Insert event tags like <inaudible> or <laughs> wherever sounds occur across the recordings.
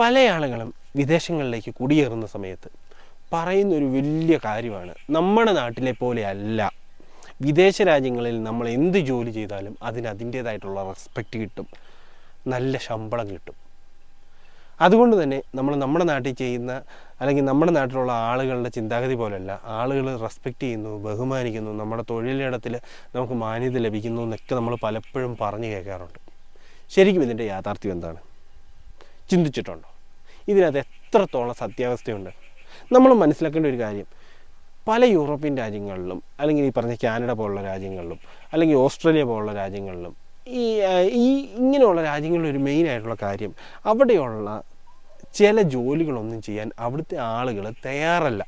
പല ആളുകളും വിദേശങ്ങളിലേക്ക് കുടിയേറുന്ന സമയത്ത് പറയുന്ന ഒരു വലിയ കാര്യമാണ്. നമ്മുടെ നാട്ടിലെ പോലെ അല്ല. വിദേശ രാജ്യങ്ങളിൽ നമ്മൾ എന്ത് ജോലി ചെയ്താലും അതിന് അതിന്റേതായിട്ടുള്ള റെസ്പെക്റ്റ് കിട്ടും. നല്ല ശമ്പളം കിട്ടും. അതുകൊണ്ട് തന്നെ നമ്മൾ നമ്മുടെ നാട്ടിൽ ചെയ്യുന്ന അല്ലെങ്കിൽ നമ്മുടെ നാട്ടിലുള്ള ആളുകളുടെ ചിന്താഗതി പോലെയല്ല. ആളുകൾ റെസ്പെക്റ്റ് ചെയ്യുന്നു ബഹുമാനിക്കുന്നു. നമ്മുടെ തൊഴിലിടത്തിൽ നമുക്ക് മാന്യത ലഭിക്കുന്നു എന്നൊക്കെ നമ്മൾ പലപ്പോഴും പറഞ്ഞു കേൾക്കാറുണ്ട്. ശരിക്കും ഇതിന്റെ യാഥാർത്ഥ്യം എന്താണ്? ചിന്തിച്ചിട്ടുണ്ടോ? ഇതിനകത്ത് എത്രത്തോളം സത്യാവസ്ഥയുണ്ട്? നമ്മൾ മനസ്സിലാക്കേണ്ട ഒരു കാര്യം. പല യൂറോപ്യൻ രാജ്യങ്ങളിലും അല്ലെങ്കിൽ ഈ പറഞ്ഞ കാനഡ പോലുള്ള രാജ്യങ്ങളിലും അല്ലെങ്കിൽ ഓസ്ട്രേലിയ പോലുള്ള രാജ്യങ്ങളിലും ഈ ഈ ഇങ്ങനെയുള്ള രാജ്യങ്ങളിൽ ഒരു മെയിൻ ആയിട്ടുള്ള കാര്യം അവിടെയുള്ള ചില ജോലികളൊന്നും ചെയ്യാൻ അവിടുത്തെ ആളുകൾ തയ്യാറല്ല.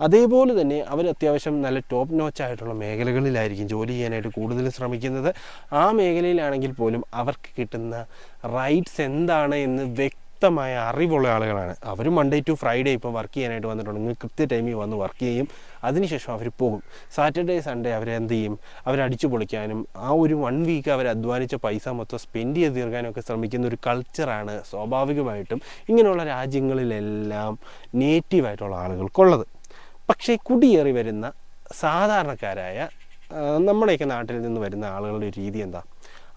അതേപോലെ തന്നെ അവർ അത്യാവശ്യം നല്ല ടോപ്പ് നോച്ച് ആയിട്ടുള്ള മേഖലകളിലായിരിക്കും ജോലി ചെയ്യാനായിട്ട് കൂടുതൽ ശ്രമിക്കുന്നത്. ആ മേഖലയിലാണെങ്കിൽ പോലും അവർക്ക് കിട്ടുന്ന റൈറ്റ്സ് എന്താണ് എന്ന് വ്യക്തമായ അറിവുള്ള ആളുകളാണ്. അവർ മൺഡേ ടു ഫ്രൈഡേ ഇപ്പോൾ വർക്ക് ചെയ്യാനായിട്ട് വന്നിട്ടുണ്ടെങ്കിൽ കൃത്യ ടൈമിൽ വന്ന് വർക്ക് ചെയ്യും. അതിനുശേഷം അവർ പോകും. സാറ്റർഡേ സൺഡേ അവർ എന്ത് ചെയ്യും? അവരടിച്ചു പൊളിക്കാനും ആ ഒരു വൺ വീക്ക് അവർ അധ്വാനിച്ച പൈസ മൊത്തം സ്പെൻഡ് ചെയ്ത് തീർക്കാനും ഒക്കെ ശ്രമിക്കുന്ന ഒരു കൾച്ചറാണ് സ്വാഭാവികമായിട്ടും ഇങ്ങനെയുള്ള രാജ്യങ്ങളിലെല്ലാം നേറ്റീവായിട്ടുള്ള ആളുകൾക്കുള്ളത്. പക്ഷേ കുടിയേറി വരുന്ന സാധാരണക്കാരായ നമ്മുടെയൊക്കെ നാട്ടിൽ നിന്ന് വരുന്ന ആളുകളുടെ രീതി എന്താ?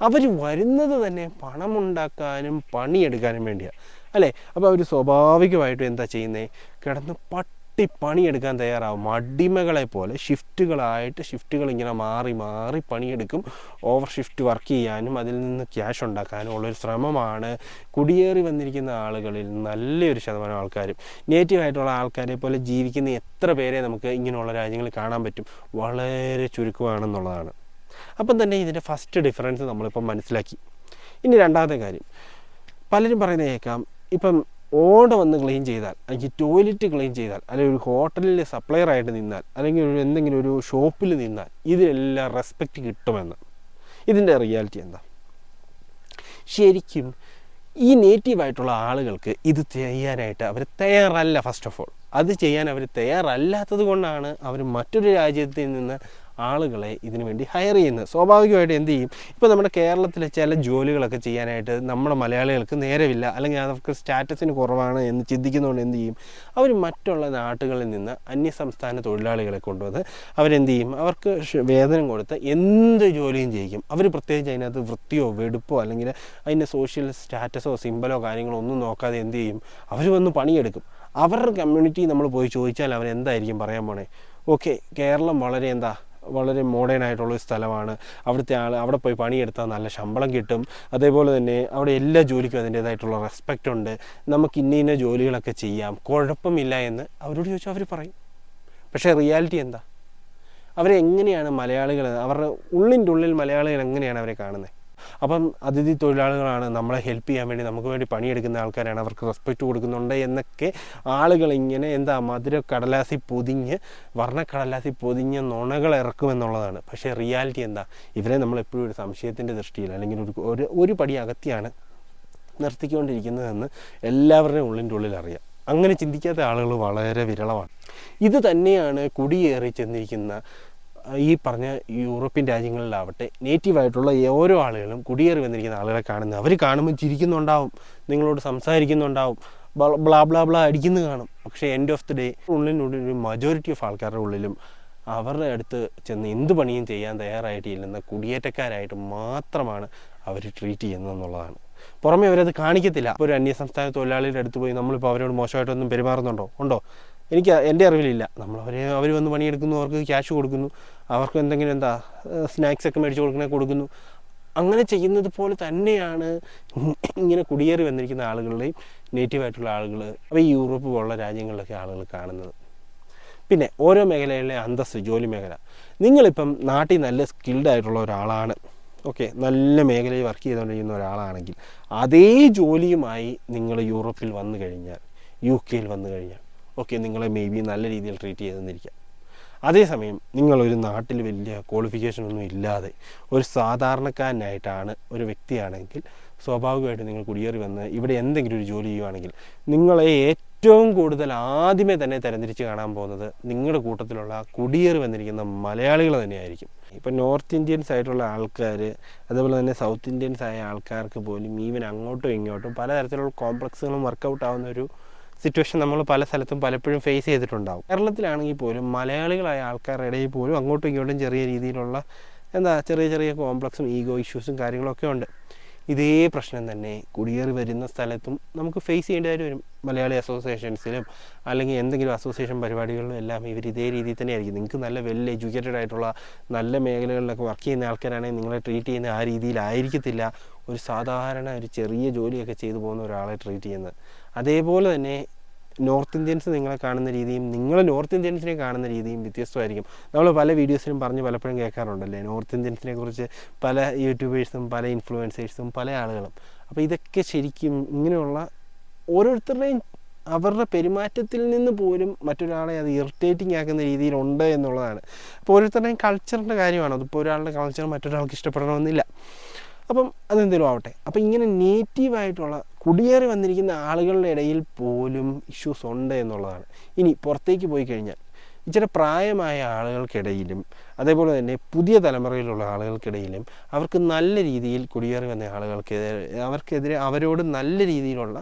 അവർ വരുന്നത് തന്നെ പണമുണ്ടാക്കാനും പണിയെടുക്കാനും വേണ്ടിയാണ് അല്ലേ? അപ്പോൾ അവർ സ്വാഭാവികമായിട്ടും എന്താ ചെയ്യുന്നത് കിടന്ന് പട്ടി പണിയെടുക്കാൻ തയ്യാറാവും. അടിമകളെ പോലെ ഷിഫ്റ്റുകളായിട്ട് ഷിഫ്റ്റുകൾ ഇങ്ങനെ മാറി മാറി പണിയെടുക്കും. ഓവർ ഷിഫ്റ്റ് വർക്ക് ചെയ്യാനും അതിൽ നിന്ന് ക്യാഷ് ഉണ്ടാക്കാനും ഉള്ളൊരു ശ്രമമാണ് കുടിയേറി വന്നിരിക്കുന്ന ആളുകളിൽ നല്ലൊരു ശതമാനം ആൾക്കാരും. നേറ്റീവായിട്ടുള്ള ആൾക്കാരെ പോലെ ജീവിക്കുന്ന എത്ര പേരെ നമുക്ക് ഇങ്ങനെയുള്ള രാജ്യങ്ങളിൽ കാണാൻ പറ്റും? വളരെ ചുരുക്കമാണെന്നുള്ളതാണ്. അപ്പം തന്നെ ഇതിന്റെ ഫസ്റ്റ് ഡിഫറൻസ് നമ്മളിപ്പം മനസ്സിലാക്കി. ഇനി രണ്ടാമത്തെ കാര്യം. പലരും പറയുന്നത് കേൾക്കാം ഇപ്പം ഓട വന്ന് ക്ലീൻ ചെയ്താൽ അല്ലെങ്കിൽ ടോയ്ലറ്റ് ക്ലീൻ ചെയ്താൽ അല്ലെങ്കിൽ ഒരു ഹോട്ടലിലെ സപ്ലയർ ആയിട്ട് നിന്നാൽ അല്ലെങ്കിൽ ഒരു എന്തെങ്കിലും ഒരു ഷോപ്പിൽ നിന്നാൽ ഇതിനെല്ലാം റെസ്പെക്റ്റ് കിട്ടുമെന്ന്. ഇതിന്റെ റിയാലിറ്റി എന്താ? ശരിക്കും ഈ നേറ്റീവായിട്ടുള്ള ആളുകൾക്ക് ഇത് ചെയ്യാനായിട്ട് അവർ തയ്യാറല്ല ഫസ്റ്റ് ഓഫ് ഓൾ അത് ചെയ്യാൻ അവർ തയ്യാറല്ലാത്തത് കൊണ്ടാണ് അവർ മറ്റൊരു രാജ്യത്തിൽ നിന്ന് ആളുകളെ ഇതിനു വേണ്ടി ഹയർ ചെയ്യുന്നത്. സ്വാഭാവികമായിട്ട് എന്ത് ചെയ്യും? ഇപ്പോൾ നമ്മുടെ കേരളത്തിലെ ചില ജോലികളൊക്കെ ചെയ്യാനായിട്ട് നമ്മുടെ മലയാളികൾക്ക് നേരമില്ല. അല്ലെങ്കിൽ അവർക്ക് സ്റ്റാറ്റസിന് കുറവാണ് എന്ന് ചിന്തിക്കുന്നതുകൊണ്ട് എന്ത് ചെയ്യും? അവർ മറ്റുള്ള നാട്ടുകളിൽ നിന്ന് അന്യസംസ്ഥാന തൊഴിലാളികളെ കൊണ്ടുവന്ന് അവരെന്ത് ചെയ്യും? അവർക്ക് വേതനം കൊടുത്ത് എന്ത് ജോലിയും ചെയ്യിക്കും. അവർ പ്രത്യേകിച്ച് അതിനകത്ത് വൃത്തിയോ വെടുപ്പോ അല്ലെങ്കിൽ അതിന്റെ സോഷ്യൽ സ്റ്റാറ്റസോ സിമ്പലോ കാര്യങ്ങളോ ഒന്നും നോക്കാതെ എന്ത് ചെയ്യും? അവർ വന്ന് പണിയെടുക്കും. അവരുടെ കമ്മ്യൂണിറ്റി നമ്മൾ പോയി ചോദിച്ചാൽ അവരെന്തായിരിക്കും പറയാൻ പോണേ? ഓക്കെ കേരളം വളരെ എന്താ വളരെ മോഡേൺ ആയിട്ടുള്ള ഒരു സ്ഥലമാണ്. അവിടുത്തെ ആൾ അവിടെ പോയി പണിയെടുത്താൽ നല്ല ശമ്പളം കിട്ടും. അതേപോലെ തന്നെ അവിടെ എല്ലാ ജോലിക്കും അതിന്റേതായിട്ടുള്ള റെസ്പെക്റ്റ് ഉണ്ട്. നമുക്ക് ഇന്ന ഇന്ന ജോലികളൊക്കെ ചെയ്യാം. കുഴപ്പമില്ല എന്ന് അവരോട് ചോദിച്ചാൽ അവർ പറയും. പക്ഷേ റിയാലിറ്റി എന്താ? അവരെ എങ്ങനെയാണ് മലയാളികൾ അവരുടെ ഉള്ളിന്റെ ഉള്ളിൽ മലയാളികൾ എങ്ങനെയാണ് അവരെ കാണുന്നത്? അപ്പം അതിഥി തൊഴിലാളികളാണ് നമ്മളെ ഹെൽപ്പ് ചെയ്യാൻ വേണ്ടി നമുക്ക് വേണ്ടി പണിയെടുക്കുന്ന ആൾക്കാരാണ്. അവർക്ക് റെസ്പെക്റ്റ് കൊടുക്കുന്നുണ്ട് എന്നൊക്കെ ആളുകൾ ഇങ്ങനെ എന്താ മധുര കടലാസി പൊതിഞ്ഞ് വർണക്കടലാസി പൊതിഞ്ഞ് നുണകൾ ഇറക്കുമെന്നുള്ളതാണ്. പക്ഷേ റിയാലിറ്റി എന്താ? ഇവരെ നമ്മൾ എപ്പോഴും ഒരു സംശയത്തിന്റെ ദൃഷ്ടിയിൽ അല്ലെങ്കിൽ ഒരു ഒരു പടി അകത്തിയാണ് നിർത്തിക്കൊണ്ടിരിക്കുന്നതെന്ന് എല്ലാവരുടെയും ഉള്ളിന്റെ ഉള്ളിൽ അറിയാം. അങ്ങനെ ചിന്തിക്കാത്ത ആളുകൾ വളരെ വിരളമാണ്. ഇത് തന്നെയാണ് കുടിയേറി ചെന്നിരിക്കുന്ന ഈ പറഞ്ഞ യൂറോപ്യൻ രാജ്യങ്ങളിലാവട്ടെ നേറ്റീവായിട്ടുള്ള ഓരോ ആളുകളും കുടിയേറി വന്നിരിക്കുന്ന ആളുകളെ കാണുന്നത് അവർ കാണുമ്പോൾ ചിരിക്കുന്നുണ്ടാവും നിങ്ങളോട് സംസാരിക്കുന്നുണ്ടാവും ബ്ലാ ബ്ലാ ബ്ലാ അടിക്കുന്നു കാണും. പക്ഷേ എൻഡ് ഓഫ് ദി ഡേ ഉള്ളിനുള്ളിൽ മജോറിറ്റി ഓഫ് ആൾക്കാരുടെ ഉള്ളിലും അവരുടെ അടുത്ത് ചെന്ന് എന്ത് പണിയും ചെയ്യാൻ തയ്യാറായിട്ടില്ലെന്ന കുടിയേറ്റക്കാരായിട്ട് മാത്രമാണ് അവർ ട്രീറ്റ് ചെയ്യുന്നതെന്നുള്ളതാണ്. പുറമെ അവരത് കാണിക്കത്തില്ല. ഇപ്പോൾ ഒരു അന്യസംസ്ഥാന തൊഴിലാളിയുടെ അടുത്ത് പോയി നമ്മളിപ്പോൾ അവരോട് മോശമായിട്ടൊന്നും പെരുമാറുന്നുണ്ടോ? ഉണ്ടോ? എനിക്ക് എന്റെ അറിവിലില്ല. നമ്മൾ അവരെ അവർ വന്ന് പണിയെടുക്കുന്നു അവർക്ക് ക്യാഷ് കൊടുക്കുന്നു. അവർക്ക് എന്തെങ്കിലും എന്താ സ്നാക്സ് ഒക്കെ മേടിച്ച് കൊടുക്കണേ കൊടുക്കുന്നു. അങ്ങനെ ചെയ്യുന്നത് പോലെ തന്നെയാണ് ഇങ്ങനെ കുടിയേറി വന്നിരിക്കുന്ന ആളുകളുടെയും നേറ്റീവായിട്ടുള്ള ആളുകൾ അപ്പോൾ ഈ യൂറോപ്പ് പോലുള്ള രാജ്യങ്ങളിലൊക്കെ ആളുകൾ കാണുന്നത്. പിന്നെ ഓരോ മേഖലയിലെ അന്തസ്സ് ജോലി മേഖല. നിങ്ങളിപ്പം നാട്ടിൽ നല്ല സ്കിൽഡ് ആയിട്ടുള്ള ഒരാളാണ്. ഓക്കെ നല്ല മേഖലയിൽ വർക്ക് ചെയ്തുകൊണ്ടിരിക്കുന്ന ഒരാളാണെങ്കിൽ അതേ ജോലിയുമായി നിങ്ങൾ യൂറോപ്പിൽ വന്നു കഴിഞ്ഞാൽ യു കെയിൽ വന്നു കഴിഞ്ഞാൽ ഓക്കെ നിങ്ങളെ മേ ബി നല്ല രീതിയിൽ ട്രീറ്റ് ചെയ്തെന്നിരിക്കാം അതേസമയം നിങ്ങളൊരു നാട്ടിൽ വലിയ ക്വാളിഫിക്കേഷൻ ഒന്നും ഇല്ലാതെ ഒരു സാധാരണക്കാരനായിട്ടാണ് ഒരു വ്യക്തിയാണെങ്കിൽ സ്വാഭാവികമായിട്ട് നിങ്ങൾ കുടിയേറി വന്ന് ഇവിടെ എന്തെങ്കിലും ഒരു ജോലി ചെയ്യുവാണെങ്കിൽ നിങ്ങളെ ഏറ്റവും കൂടുതൽ ആദ്യമേ തന്നെ തരംതിരിച്ച് കാണാൻ പോകുന്നത് നിങ്ങളുടെ കൂട്ടത്തിലുള്ള കുടിയേറി വന്നിരിക്കുന്ന മലയാളികൾ തന്നെയായിരിക്കും. ഇപ്പം നോർത്ത് ഇന്ത്യൻസ് ആയിട്ടുള്ള ആൾക്കാർ അതുപോലെ തന്നെ സൗത്ത് ഇന്ത്യൻസ് ആയ ആൾക്കാർക്ക് പോലും ഈവൻ അങ്ങോട്ടും ഇങ്ങോട്ടും പലതരത്തിലുള്ള കോംപ്ലക്സുകളും വർക്കൗട്ട് ആവുന്ന ഒരു സിറ്റുവേഷൻ നമ്മൾ പല സ്ഥലത്തും പലപ്പോഴും ഫേസ് ചെയ്തിട്ടുണ്ടാവും. കേരളത്തിലാണെങ്കിൽ പോലും മലയാളികളായ ആൾക്കാരുടെ ഇടയിൽ പോലും അങ്ങോട്ടും ഇങ്ങോട്ടും ചെറിയ രീതിയിലുള്ള എന്താ ചെറിയ ചെറിയ കോംപ്ലക്സും ഈഗോ ഇഷ്യൂസും കാര്യങ്ങളൊക്കെ ഉണ്ട്. ഇതേ പ്രശ്നം തന്നെ കുടിയേറി വരുന്ന സ്ഥലത്തും നമുക്ക് ഫേസ് ചെയ്യേണ്ടതായിട്ട് വരും മലയാളി അസോസിയേഷൻസിലും അല്ലെങ്കിൽ എന്തെങ്കിലും അസോസിയേഷൻ പരിപാടികളിലും എല്ലാം ഇവർ ഇതേ രീതിയിൽ തന്നെ ആയിരിക്കും നിങ്ങൾക്ക് നല്ല വെൽ എഡ്യൂക്കേറ്റഡ് ആയിട്ടുള്ള നല്ല മേഖലകളിലൊക്കെ വർക്ക് ചെയ്യുന്ന ആൾക്കാരാണെങ്കിൽ നിങ്ങളെ ട്രീറ്റ് ചെയ്യുന്ന ആ രീതിയിലായിരിക്കത്തില്ല ഒരു സാധാരണ ഒരു ചെറിയ ജോലിയൊക്കെ ചെയ്തു പോകുന്ന ഒരാളെ ട്രീറ്റ് ചെയ്യുന്നത്. അതേപോലെ തന്നെ നോർത്ത് ഇന്ത്യൻസ് നിങ്ങളെ കാണുന്ന രീതിയും നിങ്ങൾ നോർത്ത് ഇന്ത്യൻസിനെ കാണുന്ന രീതിയും വ്യത്യസ്തമായിരിക്കും. നമ്മൾ പല വീഡിയോസിലും പറഞ്ഞ് പലപ്പോഴും കേൾക്കാറുണ്ടല്ലേ? നോർത്ത് ഇന്ത്യൻസിനെ കുറിച്ച് പല യൂട്യൂബേഴ്സും പല ഇൻഫ്ലുവൻസേഴ്സും പല ആളുകളും. അപ്പോൾ ഇതൊക്കെ ശരിക്കും ഇങ്ങനെയുള്ള ഓരോരുത്തരുടെയും അവരുടെ പെരുമാറ്റത്തിൽ നിന്ന് പോലും മറ്റൊരാളെ അത് ഇറിറ്റേറ്റിംഗ് ആക്കുന്ന രീതിയിലുണ്ട് എന്നുള്ളതാണ്. അപ്പോൾ ഓരോരുത്തരുടെയും കൾച്ചറിന്റെ കാര്യമാണ്? അതിപ്പോൾ ഒരാളുടെ കൾച്ചർ മറ്റൊരാൾക്ക് ഇഷ്ടപ്പെടണമെന്നില്ല. അപ്പം അതെന്തെങ്കിലും ആവട്ടെ. അപ്പം ഇങ്ങനെ നേറ്റീവായിട്ടുള്ള കുടിയേറി വന്നിരിക്കുന്ന ആളുകളുടെ ഇടയിൽ പോലും ഇഷ്യൂസ് ഉണ്ട് എന്നുള്ളതാണ്. ഇനി പുറത്തേക്ക് പോയി കഴിഞ്ഞാൽ ഇച്ചിരി പ്രായമായ ആളുകൾക്കിടയിലും അതേപോലെ തന്നെ പുതിയ തലമുറയിലുള്ള ആളുകൾക്കിടയിലും അവർക്ക് നല്ല രീതിയിൽ കുടിയേറി വന്ന ആളുകൾക്കെതിരെ അവർക്കെതിരെ അവരോട് നല്ല രീതിയിലുള്ള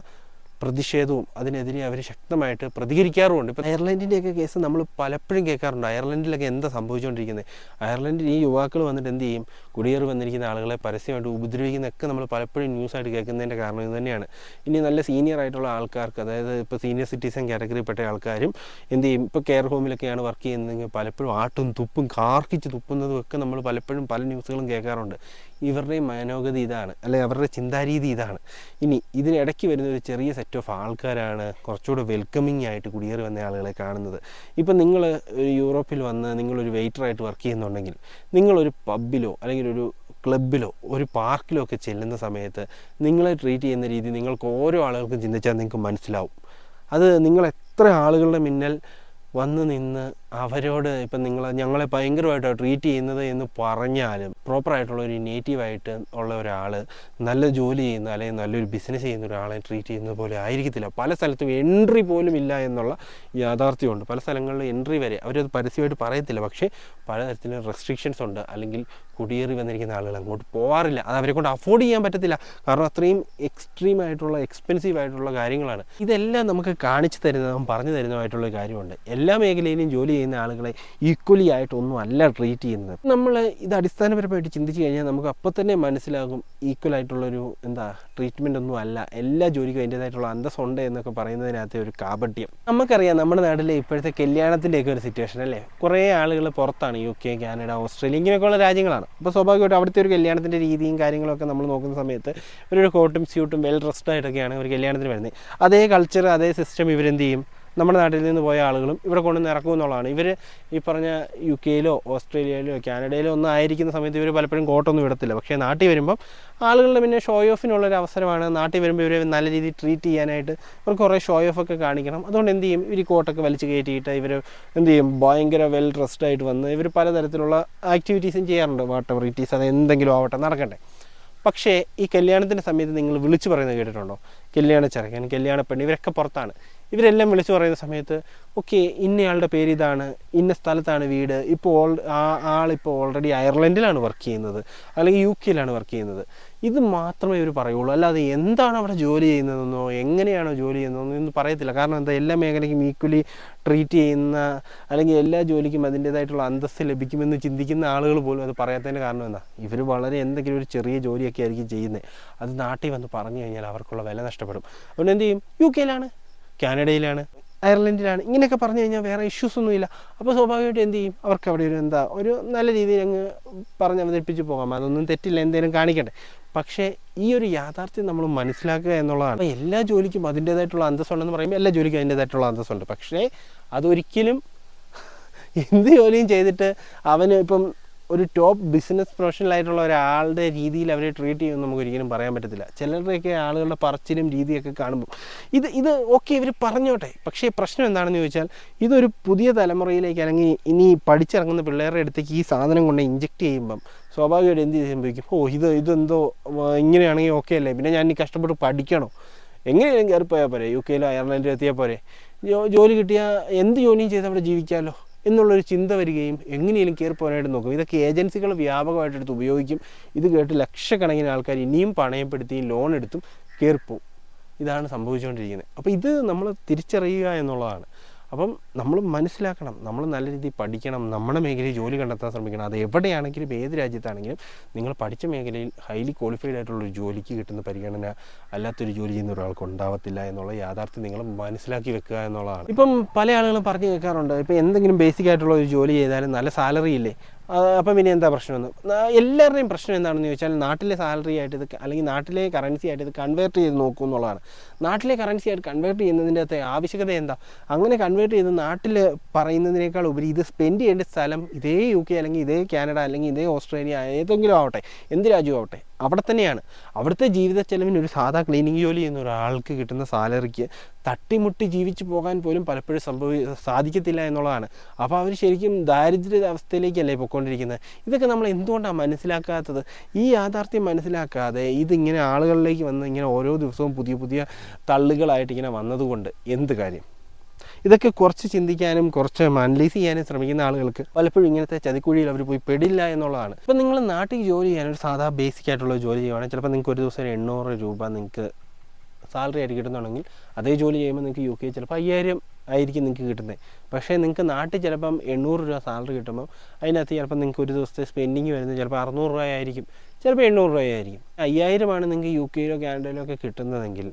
പ്രതിഷേധവും അതിനെതിരെ അവർ ശക്തമായിട്ട് പ്രതികരിക്കാറുമുണ്ട്. ഇപ്പോൾ അയർലൻഡിന്റെയൊക്കെ കേസ് നമ്മൾ പലപ്പോഴും കേൾക്കാറുണ്ട്. അയർലൻഡിലൊക്കെ എന്താ സംഭവിച്ചുകൊണ്ടിരിക്കുന്നത്? അയർലൻഡിൽ ഈ യുവാക്കൾ വന്നിട്ട് എന്ത് ചെയ്യും? കുടിയേറി വന്നിരിക്കുന്ന ആളുകളെ പരസ്യമായിട്ട് ഉപദ്രവിക്കുന്നതൊക്കെ നമ്മൾ പലപ്പോഴും ന്യൂസായിട്ട് കേൾക്കുന്നതിന്റെ കാരണം ഇത് തന്നെയാണ്. ഇനി നല്ല സീനിയർ ആയിട്ടുള്ള ആൾക്കാർക്ക് അതായത് ഇപ്പോൾ സീനിയർ സിറ്റിസൺ കാറ്റഗറിയിൽപ്പെട്ട ആൾക്കാരും എന്ത് ചെയ്യും? ഇപ്പോൾ കെയർ ഹോമിലൊക്കെയാണ് വർക്ക് ചെയ്യുന്നതെങ്കിൽ പലപ്പോഴും ആട്ടും തുപ്പും കാർക്കിച്ച് തുപ്പുന്നതും ഒക്കെ നമ്മൾ പലപ്പോഴും പല ന്യൂസുകളും കേൾക്കാറുണ്ട്. ഇവരുടെയും മനോഗതി ഇതാണ് അല്ലെ അവരുടെ ചിന്താരീതി ഇതാണ്. ഇനി ഇതിനിടയ്ക്ക് വരുന്ന ഒരു ചെറിയ സെറ്റ് ഓഫ് ആൾക്കാരാണ് കുറച്ചുകൂടെ വെൽക്കമിങ് ആയിട്ട് കുടിയേറി വന്ന ആളുകളെ കാണുന്നത്. ഇപ്പം നിങ്ങൾ യൂറോപ്പിൽ വന്ന് നിങ്ങളൊരു വെയിറ്ററായിട്ട് വർക്ക് ചെയ്യുന്നുണ്ടെങ്കിൽ നിങ്ങളൊരു പബ്ബിലോ അല്ലെങ്കിൽ ഒരു ക്ലബിലോ ഒരു പാർക്കിലോ ഒക്കെ ചെല്ലുന്ന സമയത്ത് നിങ്ങളെ ട്രീറ്റ് ചെയ്യുന്ന രീതി നിങ്ങൾക്ക് ഓരോ ആളുകൾക്കും ചിന്തിച്ചാൽ നിങ്ങൾക്ക് മനസ്സിലാവും. അത് നിങ്ങൾ എത്ര ആളുകളുടെ മിന്നൽ വന്ന് നിന്ന് അവരോട് ഇപ്പം നിങ്ങൾ ഞങ്ങളെ ഭയങ്കരമായിട്ട് ട്രീറ്റ് ചെയ്യുന്നത് എന്ന് പറഞ്ഞാലും പ്രോപ്പറായിട്ടുള്ള ഒരു നേറ്റീവായിട്ട് ഉള്ള ഒരാൾ നല്ല ജോലി ചെയ്യുന്ന അല്ലെങ്കിൽ നല്ലൊരു ബിസിനസ് ചെയ്യുന്ന ഒരാളെ ട്രീറ്റ് ചെയ്യുന്നത് പോലെ ആയിരിക്കത്തില്ല. പല സ്ഥലത്തും എൻട്രി പോലും ഇല്ല എന്നുള്ള യാഥാർത്ഥ്യമുണ്ട്. പല സ്ഥലങ്ങളിലും എൻട്രി വരെ അവരത് പരസ്യമായിട്ട് പറയത്തില്ല. പക്ഷേ പലതരത്തിലും റെസ്ട്രിക്ഷൻസ് ഉണ്ട്. അല്ലെങ്കിൽ കുടിയേറി വന്നിരിക്കുന്ന ആളുകൾ അങ്ങോട്ട് പോകാറില്ല അത് അവരെ കൊണ്ട് അഫോർഡ് ചെയ്യാൻ പറ്റത്തില്ല. കാരണം അത്രയും എക്സ്ട്രീം ആയിട്ടുള്ള എക്സ്പെൻസീവ് ആയിട്ടുള്ള കാര്യങ്ങളാണ്. ഇതെല്ലാം നമുക്ക് കാണിച്ചു തരുന്നതും പറഞ്ഞു തരുന്നതുമായിട്ടുള്ള കാര്യമുണ്ട്. എല്ലാ മേഖലയിലും ജോലി ചെയ്യുന്ന ആളുകളെ ഈക്വലി ആയിട്ടൊന്നും അല്ല ട്രീറ്റ് ചെയ്യുന്നത്. നമ്മൾ ഇത് അടിസ്ഥാനപരമായിട്ട് ചിന്തിച്ച് കഴിഞ്ഞാൽ നമുക്ക് അപ്പോൾ തന്നെ മനസ്സിലാകും ഈക്വൽ ആയിട്ടുള്ളൊരു എന്താ ട്രീറ്റ്മെന്റ് ഒന്നും അല്ല. എല്ലാ ജോലിക്കും അതിന്റേതായിട്ടുള്ള അന്തസ്സുണ്ട് എന്നൊക്കെ പറയുന്നതിനകത്തെ ഒരു കാപട്യം. നമുക്കറിയാം നമ്മുടെ നാട്ടിലെ ഇപ്പോഴത്തെ കല്യാണത്തിന്റെയൊക്കെ ഒരു സിറ്റുവേഷൻ അല്ലേ? കുറേ ആളുകൾ പുറത്താണ് യു കെ കാനഡ ഓസ്ട്രേലിയ ഇങ്ങനെയൊക്കെയുള്ള രാജ്യങ്ങളാണ്. അപ്പോൾ സ്വാഭാവികമായിട്ടും അവിടുത്തെ ഒരു കല്യാണത്തിന്റെ രീതിയും കാര്യങ്ങളൊക്കെ നമ്മൾ നോക്കുന്ന സമയത്ത് ഒരു കോട്ടും സ്യൂട്ടും വെൽ ഡ്രസ്ഡ് ആയിട്ടൊക്കെയാണ് ഒരു കല്യാണത്തിന് വരുന്നത്. അതേ കൾച്ചർ അതേ സിസ്റ്റം ഇവരെന്ത് ചെയ്യും? നമ്മുടെ നാട്ടിൽ നിന്ന് പോയ ആളുകളും ഇവിടെ കൊണ്ടുവന്ന് ഇറക്കും എന്നുള്ളതാണ്. ഇവർ ഈ പറഞ്ഞ യു കെയിലോ ഓസ്ട്രേലിയയിലോ കാനഡയിലോ ഒന്നും ആയിരിക്കുന്ന സമയത്ത് ഇവർ പലപ്പോഴും കോട്ടൊന്നും ഇടത്തില്ല. പക്ഷേ നാട്ടിൽ വരുമ്പം ആളുകളുടെ പിന്നെ ഷോ ഓഫിനുള്ളൊരു അവസരമാണ്. നാട്ടിൽ വരുമ്പോൾ ഇവരെ നല്ല രീതിയിൽ ട്രീറ്റ് ചെയ്യാനായിട്ട് ഇവർക്ക് കുറേ ഷോ ഒക്കെ കാണിക്കണം. അതുകൊണ്ട് എന്ത് ചെയ്യും? ഇവർ കോട്ടൊക്കെ വലിച്ചു കയറ്റിയിട്ട് ഇവർ എന്ത് ചെയ്യും? ഭയങ്കര വെൽ ഡ്രസ്ഡ് ആയിട്ട് വന്ന് ഇവർ പലതരത്തിലുള്ള ആക്ടിവിറ്റീസും ചെയ്യാറുണ്ട്. വാട്ടർ ഇറ്റീസ് അത് എന്തെങ്കിലും ആവട്ടെ നടക്കട്ടെ. പക്ഷേ ഈ കല്യാണത്തിന്റെ സമയത്ത് നിങ്ങൾ വിളിച്ചു പറയുന്നത് കേട്ടിട്ടുണ്ടോ? കല്യാണ ചെറുക്കൻ കല്യാണ പെണ്ണ് ഇവരൊക്കെ പുറത്താണ്. ഇവരെല്ലാം വിളിച്ചു പറയുന്ന സമയത്ത് ഓക്കെ ഇന്നയാളുടെ പേര് ഇതാണ് ഇന്ന സ്ഥലത്താണ് വീട് ഇപ്പോൾ ഓൾ ആ ആളിപ്പോൾ ഓൾറെഡി അയർലൻഡിലാണ് വർക്ക് ചെയ്യുന്നത് അല്ലെങ്കിൽ യു കെയിലാണ് വർക്ക് ചെയ്യുന്നത്. ഇത് മാത്രമേ ഇവർ പറയുള്ളൂ. അല്ലാതെ എന്താണ് അവിടെ ജോലി ചെയ്യുന്നതെന്നോ എങ്ങനെയാണോ ജോലി ചെയ്യുന്നതെന്നോ ഒന്നും പറയത്തില്ല. കാരണം എന്താ എല്ലാ മേഖലയ്ക്കും ഈക്വലി ട്രീറ്റ് ചെയ്യുന്ന അല്ലെങ്കിൽ എല്ലാ ജോലിക്കും അതിന്റേതായിട്ടുള്ള അന്തസ്സ് ലഭിക്കുമെന്ന് ചിന്തിക്കുന്ന ആളുകൾ പോലും അത് പറയാത്തതിന്റെ കാരണം എന്താ? ഇവർ വളരെ എന്തെങ്കിലും ഒരു ചെറിയ ജോലിയൊക്കെ ആയിരിക്കും ചെയ്യുന്നത്. അത് നാട്ടിൽ വന്ന് പറഞ്ഞു കഴിഞ്ഞാൽ അവർക്കുള്ള വില നഷ്ടപ്പെടും അതുകൊണ്ട് എന്ത് ചെയ്യും? യു കെയിലാണ് കാനഡയിലാണ് അയർലൻഡിലാണ്. ഇങ്ങനെയൊക്കെ പറഞ്ഞു കഴിഞ്ഞാൽ വേറെ ഇഷ്യൂസ് ഒന്നുമില്ല. അപ്പോൾ സ്വാഭാവികമായിട്ട് എന്ത് ചെയ്യും? അവർക്ക് അവിടെ ഒരു എന്താ ഒരു നല്ല രീതിയിൽ അങ്ങ് പറഞ്ഞ് അവതരിപ്പിച്ച് പോകാം. അതൊന്നും തെറ്റില്ല എന്തെങ്കിലും കാണിക്കട്ടെ. പക്ഷേ ഈ ഒരു യാഥാർത്ഥ്യം നമ്മൾ മനസ്സിലാക്കുക എന്നുള്ളതാണ്. അപ്പോൾ എല്ലാ ജോലിക്കും അതിന്റേതായിട്ടുള്ള അന്തസ്സുണ്ടെന്ന് പറയുമ്പോൾ എല്ലാ ജോലിക്കും അതിന്റേതായിട്ടുള്ള അന്തസ്സുണ്ട്. പക്ഷേ അതൊരിക്കലും <laughs> എന്ത് ജോലിയും ചെയ്തിട്ട് അവന് ഇപ്പം ഒരു ടോപ്പ് ബിസിനസ് പ്രൊഫഷണൽ ആയിട്ടുള്ള ഒരാളുടെ രീതിയിൽ അവരെ ട്രീറ്റ് ചെയ്യുമെന്ന് നമുക്ക് ഒരിക്കലും പറയാൻ പറ്റത്തില്ല. ചിലരുടെയൊക്കെ ആളുകളുടെ പറച്ചിലും രീതിയൊക്കെ കാണുമ്പോൾ ഇത് ഇത് ഓക്കെ ഇവർ പറഞ്ഞോട്ടെ. പക്ഷേ പ്രശ്നം എന്താണെന്ന് ചോദിച്ചാൽ ഇതൊരു പുതിയ തലമുറയിലേക്ക് അല്ലെങ്കിൽ ഇനി പഠിച്ചിറങ്ങുന്ന പിള്ളേരുടെ അടുത്തേക്ക് ഈ സാധനം കൊണ്ട് ഇഞ്ചെക്ട് ചെയ്യുമ്പം സ്വാഭാവികമായിട്ട് എന്ത് സംഭവിക്കും? ഓ ഇത് ഇതെന്തോ ഇങ്ങനെയാണെങ്കിൽ ഓക്കെ അല്ലേ? പിന്നെ ഞാൻ ഇനി കഷ്ടപ്പെട്ട് പഠിക്കണോ? എങ്ങനെയാണെങ്കിൽ കയറിപ്പോയാൽ പോരെ. യു കെയിലോ അയർലൻഡിലോ എത്തിയാൽ പോരെ. ജോലി കിട്ടിയാൽ എന്ത് ജോലിയും ചെയ്ത് അവിടെ ജീവിക്കാമല്ലോ എന്നുള്ളൊരു ചിന്ത വരികയും എങ്ങനെയും കയറി പോകാനായിട്ട് നോക്കും. ഇതൊക്കെ ഏജൻസികൾ വ്യാപകമായിട്ട് എടുത്ത് ഉപയോഗിക്കും. ഇത് കേട്ട് ലക്ഷക്കണക്കിന് ആൾക്കാർ ഇനിയും പണയപ്പെടുത്തി ലോൺ എടുത്തും കയറിപ്പോവും. ഇതാണ് സംഭവിച്ചുകൊണ്ടിരിക്കുന്നത്. അപ്പോൾ ഇത് നമ്മൾ തിരിച്ചറിയുക എന്നുള്ളതാണ്. അപ്പം നമ്മൾ മനസ്സിലാക്കണം നമ്മൾ നല്ല രീതിയിൽ പഠിക്കണം നമ്മുടെ മേഖലയിൽ ജോലി കണ്ടെത്താൻ ശ്രമിക്കണം അത് എവിടെയാണെങ്കിലും ഏത് രാജ്യത്താണെങ്കിലും നിങ്ങൾ പഠിച്ച മേഖലയിൽ ഹൈലി ക്വാളിഫൈഡ് ആയിട്ടുള്ള ഒരു ജോലിക്ക് കിട്ടുന്ന പരിഗണന അല്ലാത്തൊരു ജോലി ചെയ്യുന്ന ഒരാൾക്ക് ഉണ്ടാവത്തില്ല എന്നുള്ള യാഥാർത്ഥ്യം നിങ്ങൾ മനസ്സിലാക്കി വെക്കുക എന്നുള്ളതാണ്. ഇപ്പം പല ആളുകളും പറഞ്ഞു കേൾക്കാറുണ്ട് ഇപ്പം എന്തെങ്കിലും ബേസിക് ആയിട്ടുള്ള ഒരു ജോലി ചെയ്താലും നല്ല സാലറി ഇല്ലേ? അപ്പം പിന്നെ എന്താ പ്രശ്നമെന്ന് എല്ലാവരുടെയും പ്രശ്നം എന്താണെന്ന് ചോദിച്ചാൽ നാട്ടിലെ സാലറി ആയിട്ട് ഇത് അല്ലെങ്കിൽ നാട്ടിലെ കറൻസി ആയിട്ട് ഇത് കൺവേർട്ട് ചെയ്ത് നോക്കും എന്നുള്ളതാണ്. നാട്ടിലെ കറൻസി ആയിട്ട് കൺവേർട്ട് ചെയ്യുന്നതിന്റെ അകത്തെ ആവശ്യകത എന്താ? അങ്ങനെ കൺവേർട്ട് ചെയ്ത് നാട്ടിൽ പറയുന്നതിനേക്കാൾ ഉപരി ഇത് സ്പെൻഡ് ചെയ്യേണ്ട സ്ഥലം ഇതേ യു കെ അല്ലെങ്കിൽ ഇതേ കാനഡ അല്ലെങ്കിൽ ഇതേ ഓസ്ട്രേലിയ ഏതെങ്കിലും ആവട്ടെ എന്ത് രാജ്യവും ആവട്ടെ അവിടെ തന്നെയാണ്. അവിടുത്തെ ജീവിത ചെലവിന് ഒരു സാധാ ക്ലീനിങ് ജോലി ചെയ്യുന്ന ഒരാൾക്ക് കിട്ടുന്ന സാലറിക്ക് തട്ടിമുട്ടി ജീവിച്ചു പോകാൻ പോലും പലപ്പോഴും സംഭവി സാധിക്കത്തില്ല എന്നുള്ളതാണ്. അപ്പോൾ അവർ ശരിക്കും ദാരിദ്ര്യ അവസ്ഥയിലേക്കല്ലേ പൊയ്ക്കൊണ്ടിരിക്കുന്നത് ഇതൊക്കെ നമ്മൾ എന്തുകൊണ്ടാണ് മനസ്സിലാക്കാത്തത്? ഈ യാഥാർത്ഥ്യം മനസ്സിലാക്കാതെ ഇതിങ്ങനെ ആളുകളിലേക്ക് വന്ന് ഇങ്ങനെ ഓരോ ദിവസവും പുതിയ പുതിയ തള്ളുകളായിട്ട് ഇങ്ങനെ വന്നതുകൊണ്ട് എന്ത് കാര്യം? ഇതൊക്കെ കുറച്ച് ചിന്തിക്കാനും കുറച്ച് അനലൈസ് ചെയ്യാനും ശ്രമിക്കുന്ന ആളുകൾക്ക് പലപ്പോഴും ഇങ്ങനത്തെ ചതിക്കുഴിയിൽ അവർ പോയി പെടില്ല എന്നുള്ളതാണ്. ഇപ്പം നിങ്ങൾ നാട്ടിൽ ജോലി ചെയ്യാൻ ഒരു സാധാ ബേസിക് ആയിട്ടുള്ള ജോലി ചെയ്യുവാണെങ്കിൽ ചിലപ്പോൾ നിങ്ങൾക്ക് ഒരു ദിവസം എണ്ണൂറ് രൂപ നിങ്ങൾക്ക് സാലറി ആയിട്ട് കിട്ടുന്നുണ്ടെങ്കിൽ അതേ ജോലി ചെയ്യുമ്പോൾ നിങ്ങൾക്ക് യു കെ ചിലപ്പോൾ അയ്യായിരം ആയിരിക്കും നിങ്ങൾക്ക് കിട്ടുന്നത്. പക്ഷേ നിങ്ങൾക്ക് നാട്ടിൽ ചിലപ്പം എണ്ണൂറ് രൂപ സാലറി കിട്ടുമ്പോൾ അതിനകത്ത് ചിലപ്പോൾ നിങ്ങൾക്ക് ഒരു ദിവസത്തെ സ്പെൻഡിങ് വരുന്നത് ചിലപ്പോൾ അറുന്നൂറ് രൂപ ആയിരിക്കും. ചിലപ്പോൾ എണ്ണൂറ് രൂപയായിരിക്കും അയ്യായിരമാണ് നിങ്ങൾക്ക് യു കെയിലോ കാനഡയിലോ ഒക്കെ കിട്ടുന്നതെങ്കിൽ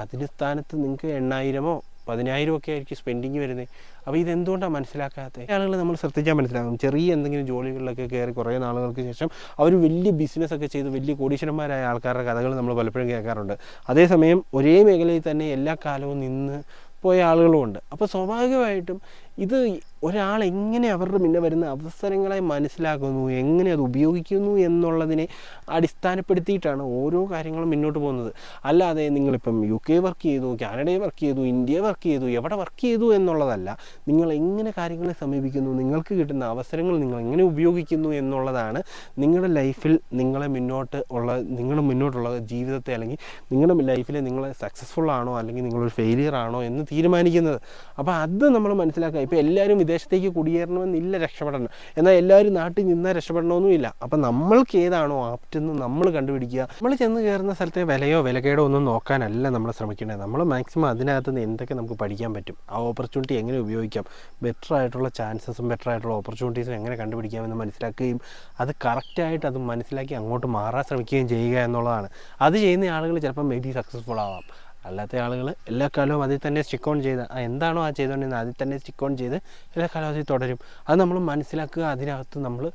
അതിന് സ്ഥാനത്ത് നിങ്ങൾക്ക് എണ്ണായിരമോ പതിനായിരം ഒക്കെ ആയിരിക്കും സ്പെൻഡിങ് വരുന്നത് അപ്പോൾ ഇതെന്തുകൊണ്ടാണ് മനസ്സിലാക്കാത്തത് ആളുകൾ നമ്മൾ ശ്രദ്ധിച്ചാൽ മനസ്സിലാകും. ചെറിയ എന്തെങ്കിലും ജോലികളിലൊക്കെ കയറി കുറേ നാളുകൾക്ക് ശേഷം അവർ വലിയ ബിസിനസ് ഒക്കെ ചെയ്ത് വലിയ കോടീശ്വരന്മാരായ ആൾക്കാരുടെ കഥകൾ നമ്മൾ പലപ്പോഴും കേൾക്കാറുണ്ട്. അതേസമയം ഒരേ മേഖലയിൽ തന്നെ എല്ലാ കാലവും നിന്ന് പോയ ആളുകളുമുണ്ട് അപ്പോൾ സ്വാഭാവികമായിട്ടും ഇത് ഒരാൾ എങ്ങനെ അവരുടെ മുന്നേ വരുന്ന അവസരങ്ങളെ മനസ്സിലാക്കുന്നു എങ്ങനെ അത് ഉപയോഗിക്കുന്നു എന്നുള്ളതിനെ അടിസ്ഥാനപ്പെടുത്തിയിട്ടാണ് ഓരോ കാര്യങ്ങളും മുന്നോട്ട് പോകുന്നത്. അല്ലാതെ നിങ്ങളിപ്പം യു കെ വർക്ക് ചെയ്തു കാനഡയിൽ വർക്ക് ചെയ്തു ഇന്ത്യ വർക്ക് ചെയ്തു എവിടെ വർക്ക് ചെയ്തു എന്നുള്ളതല്ല. നിങ്ങൾ എങ്ങനെ കാര്യങ്ങളെ സമീപിക്കുന്നു നിങ്ങൾക്ക് കിട്ടുന്ന അവസരങ്ങൾ നിങ്ങൾ എങ്ങനെ ഉപയോഗിക്കുന്നു എന്നുള്ളതാണ് നിങ്ങളുടെ ലൈഫിൽ നിങ്ങളെ മുന്നോട്ട് ഉള്ള നിങ്ങളുടെ മുന്നോട്ടുള്ള ജീവിതത്തെ അല്ലെങ്കിൽ നിങ്ങളുടെ ലൈഫിൽ നിങ്ങൾ സക്സസ്ഫുൾ ആണോ അല്ലെങ്കിൽ നിങ്ങളൊരു ഫെയിലിയർ ആണോ എന്ന് തീരുമാനിക്കുന്നത്. അപ്പോൾ അത് നമ്മൾ മനസ്സിലാക്കുക. ഇപ്പോൾ എല്ലാവരും വിദേശത്തേക്ക് കുടിയേറണമെന്നില്ല രക്ഷപ്പെടണം. എന്നാൽ എല്ലാവരും നാട്ടിൽ നിന്നാൽ രക്ഷപ്പെടണമെന്നുമില്ല. അപ്പം നമ്മൾക്ക് ഏതാണോ ആപ്റ്റെന്ന് നമ്മൾ കണ്ടുപിടിക്കുക. നമ്മൾ ചെന്ന് കയറുന്ന സ്ഥലത്തെ വിലയോ വിലക്കേടോ ഒന്നും നോക്കാനല്ല നമ്മൾ ശ്രമിക്കേണ്ടത്. നമ്മൾ മാക്സിമം അതിനകത്ത് നിന്ന് എന്തൊക്കെ നമുക്ക് പഠിക്കാൻ പറ്റും? ആ ഓപ്പർച്യൂണിറ്റി എങ്ങനെ ഉപയോഗിക്കാം? ബെറ്റർ ആയിട്ടുള്ള ചാൻസസും ബെറ്റർ ആയിട്ടുള്ള ഓപ്പർച്യൂണിറ്റീസും എങ്ങനെ കണ്ടുപിടിക്കാമെന്ന് മനസ്സിലാക്കുകയും അത് കറക്റ്റായിട്ട് അത് മനസ്സിലാക്കി അങ്ങോട്ട് മാറാൻ ശ്രമിക്കുകയും ചെയ്യുക എന്നുള്ളതാണ്. അത് ചെയ്യുന്ന ആളുകൾ ചിലപ്പോൾ മേ ബി സക്സസ്ഫുൾ ആവാം. അല്ലാത്ത ആളുകൾ എല്ലാ കാലവും അതിൽ തന്നെ സ്റ്റിക്ക് ഓൺ ചെയ്ത് എന്താണോ ആ ചെയ്തുകൊണ്ടിരുന്നത് അതിൽ തന്നെ സ്റ്റിക്ക് ഓൺ ചെയ്ത് എല്ലാ കാലവും അതിൽ തുടരും. അത് നമ്മൾ മനസ്സിലാക്കുക അതിനകത്ത് നമ്മൾ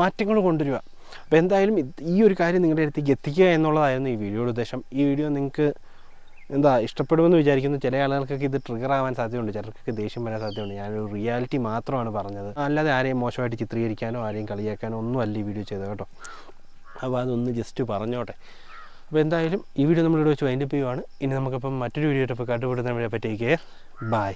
മാറ്റങ്ങൾ കൊണ്ടുവരിക. അപ്പോൾ എന്തായാലും ഈ ഒരു കാര്യം നിങ്ങളുടെ അടുത്തേക്ക് എത്തിക്കുക എന്നുള്ളതായിരുന്നു ഈ വീഡിയോയുടെ ഉദ്ദേശം. ഈ വീഡിയോ നിങ്ങൾക്ക് എന്താ ഇഷ്ടപ്പെടുമെന്ന് വിചാരിക്കുന്നു. ചില ആളുകൾക്കൊക്കെ ഇത് ട്രിഗർ ആവാൻ സാധ്യതയുണ്ട്. ചിലർക്കൊക്കെ ദേഷ്യം വരാൻ സാധ്യതയുണ്ട്. ഞാനൊരു റിയാലിറ്റി മാത്രമാണ് പറഞ്ഞത്. അല്ലാതെ ആരെയും മോശമായിട്ട് ചിത്രീകരിക്കാനോ ആരെയും കളിയാക്കാനോ ഒന്നും അല്ല ഈ വീഡിയോ ചെയ്തത് കേട്ടോ. അപ്പോൾ അതൊന്ന് ജസ്റ്റ് പറഞ്ഞോട്ടെ. അപ്പോൾ എന്തായാലും ഈ വീഡിയോ നമ്മളിവിടെ വെച്ച് വൈൻഡപ്പ് ചെയ്യുവാണ്. ഇനി നമുക്കപ്പം മറ്റൊരു വീഡിയോ ആയിട്ട് കണ്ടുപിടുന്നതിനെ പറ്റി കെയർ ബൈ.